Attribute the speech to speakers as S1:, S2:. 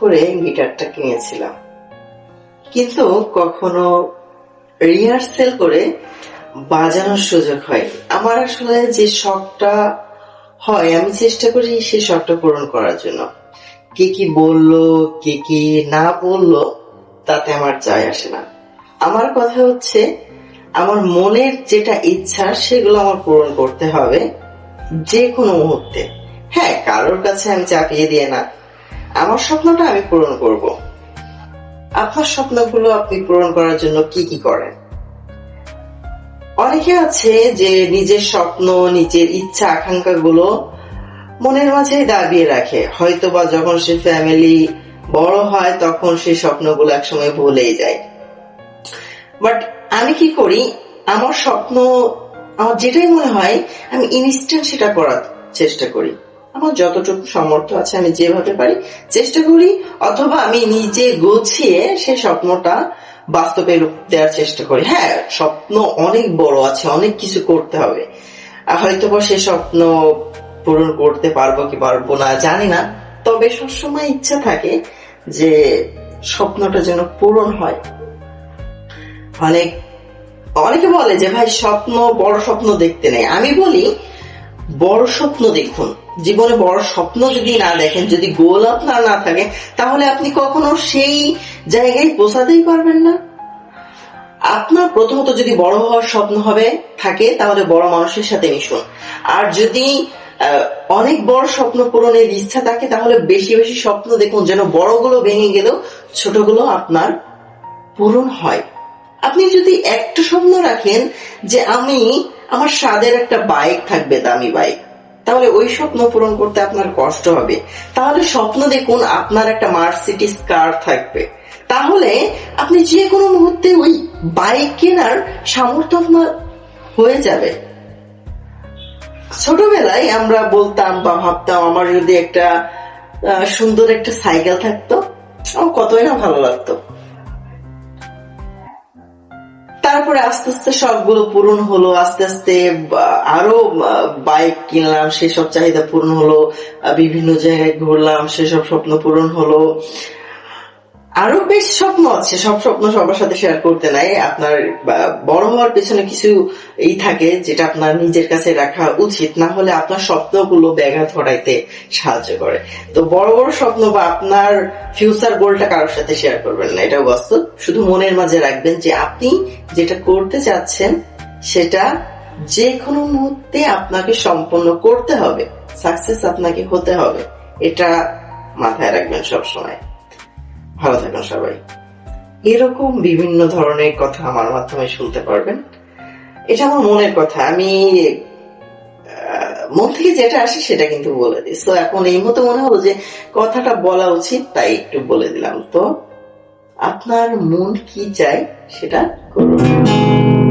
S1: করে গিটারটা কিনেছিলাম। কিন্তু কখনো রিহার্সেল করে বাজানোর সুযোগ হয় আমার আসলে যে শখটা হয়, আমি চেষ্টা করি সেই শখটা পূরণ করার জন্য। কে কি বলল, কে কি না বলল, তাতে আমার যায় আসে না। আমার কথা হচ্ছে, আমার মনের যেটা ইচ্ছা সেগুলো আমার পূরণ করতে হবে যে কোনো মুহূর্তে। হ্যাঁ কারোর কাছে আমি চাপিয়ে দিয়ে না। আমার স্বপ্নটা আমি পূরণ করব। আপনার স্বপ্নগুলো আপনি পূরণ করার জন্য কি কি করেন? অনেকে আছে যে নিজের স্বপ্ন, নিজের ইচ্ছা আকাঙ্ক্ষা গুলো মনের মাঝে দাবিয়ে রাখে। হয়তো বা যখন সে ফ্যামিলি বড় হয়, তখন সেই স্বপ্নগুলো একসময় ভুলেই যায়। বাট আমি কি করি? আমার স্বপ্ন, আমার যেটাই মনে হয়, আমি ইনস্ট্যান্ট সেটা করার চেষ্টা করি। আমার যতটুকু সামর্থ্য আছে আমি যেভাবে পারি চেষ্টা করি, অথবা আমি নিজে গুছিয়ে সেই স্বপ্নটা বাস্তবে রূপ দেওয়ার চেষ্টা করি। হ্যাঁ স্বপ্ন অনেক বড় আছে, অনেক কিছু করতে হবে। হয়তো বা সে স্বপ্ন পূরণ করতে পারব কি পারব না জানি না। তবে সবসময় ইচ্ছা থাকে যে স্বপ্নটা যেন পূরণ হয়। অনেক অনেকে বলে যে, ভাই, স্বপ্ন বড় স্বপ্ন দেখতে নেই। আমি বলি, বড় স্বপ্ন দেখুন। জীবনে বড় স্বপ্ন যদি না দেখেন, যদি গোল আপনার না থাকে, তাহলে আপনি কখনো সেই জায়গায় পৌঁছাতেই পারবেন না। আপনার প্রথমত যদি বড় হওয়ার স্বপ্ন হবে, থাকে, তাহলে বড় মানুষের সাথে মিশুন। আর যদি অনেক বড় স্বপ্ন পূরণের ইচ্ছা থাকে, তাহলে বেশি বেশি স্বপ্ন দেখুন, যেন বড়গুলো ভেঙে গেলেও ছোটগুলো আপনার পূরণ হয়। আপনি যদি একটা স্বপ্ন রাখেন যে আমি, আমার স্বাদের একটা বাইক থাকবে, দামি বাইক তাহলে ওই স্বপ্ন পূরণ করতে আপনার কষ্ট হবে। তাহলে স্বপ্ন দেখুন আপনার একটা মার্সিডিস কার থাকবে। তাহলে আপনি যে কোনো মুহূর্তে ওই বাইক কেনার সামর্থ্য আপনার হয়ে যাবে। ছোটবেলায় আমরা বলতাম, বা ভাবতাম, আমার যদি একটা সুন্দর একটা সাইকেল থাকতো, আমার কতই না ভালো লাগতো। তারপরে আস্তে আস্তে সবগুলো পূরণ হলো, আস্তে আস্তে আরও বাইক কিনলাম, সেসব চাহিদা পূরণ হলো বিভিন্ন জায়গায় ঘুরলাম, সেসব স্বপ্ন পূরণ হলো। আরও বেশ স্বপ্ন আছে। সব স্বপ্ন সবার সাথে শেয়ার করতে নাই। আপনার বড় হওয়ার পেছনে কিছু এই থাকে যেটা আপনার নিজের কাছে রাখা উচিত। না হলে আপনার স্বপ্নগুলো ব্যাঘাত ঘটাইতে সাহায্য করে। তো বড় বড় স্বপ্ন বা আপনার ফিউচার গোলটা কারোর সাথে শেয়ার করবেন না। এটা বাস্তব। শুধু মনের মাঝে রাখবেন যে আপনি যেটা করতে চাচ্ছেন, সেটা যে কোনো মুহূর্তে আপনাকে সম্পন্ন করতে হবে। সাকসেস আপনাকে হতে হবে। এটা মাথায় রাখবেন সবসময়। ভালো থাকুন সবাই। এরকম বিভিন্ন ধরনের কথা আমার মাধ্যমে শুনতে পারবেন। এটা আমার মনের কথা। আমি মন থেকে যেটা আসি সেটা কিন্তু বলে দিই। তো এখন এই মতো মনে হলো যে কথাটা বলা উচিত, তাই একটু বলে দিলাম। তো, আপনার মন কি চাই সেটা করুন।